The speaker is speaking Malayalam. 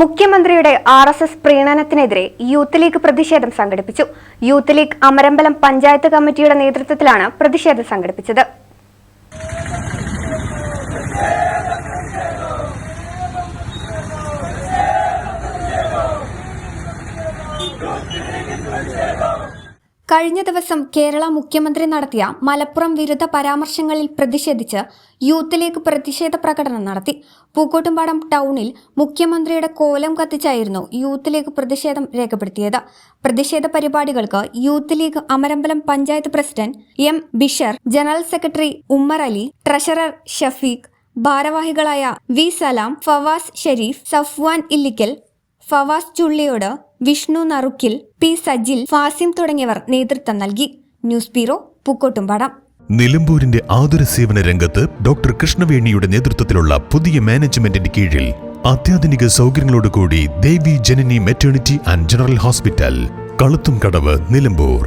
മുഖ്യമന്ത്രിയുടെ ആർ എസ് എസ് പ്രീണനത്തിനെതിരെ യൂത്ത് ലീഗ് പ്രതിഷേധം സംഘടിപ്പിച്ചു. യൂത്ത് ലീഗ് അമരമ്പലം പഞ്ചായത്ത് കമ്മിറ്റിയുടെ നേതൃത്വത്തിലാണ് പ്രതിഷേധം സംഘടിപ്പിച്ചത്. കഴിഞ്ഞ ദിവസം കേരള മുഖ്യമന്ത്രി നടത്തിയ മലപ്പുറം വിരുദ്ധ പരാമർശങ്ങളിൽ പ്രതിഷേധിച്ച് യൂത്ത് ലീഗ് പ്രതിഷേധ പ്രകടനം നടത്തി. പൂക്കോട്ടുംപാടം ടൗണിൽ മുഖ്യമന്ത്രിയുടെ കോലം കത്തിച്ചായിരുന്നു യൂത്ത് ലീഗ് പ്രതിഷേധം രേഖപ്പെടുത്തിയത്. പ്രതിഷേധ പരിപാടികൾക്ക് youth league Amarambalam panchayat president M Bishar general secretary Ummer Ali treasurer Shafeeq ഭാരവാഹികളായ വി സലാം ഫവാസ് ഷെരീഫ് സഫ്വാൻ ഇല്ലിക്കൽ ഫവാസ് ചുള്ളിയോട് വിഷ്ണു നറുക്കിൽ പി സജിൽ ഫാസിം തുടങ്ങിയവർ നേതൃത്വം നൽകി. News bureau Pookkottumpadam. നിലമ്പൂരിന്റെ ആതുര സേവന രംഗത്ത് ഡോക്ടർ കൃഷ്ണവേണിയുടെ നേതൃത്വത്തിലുള്ള പുതിയ മാനേജ്മെന്റിന്റെ കീഴിൽ അത്യാധുനിക സൗകര്യങ്ങളോടുകൂടി Devi Janani maternity and general hospital Kaluthum Kadavu Nilambur.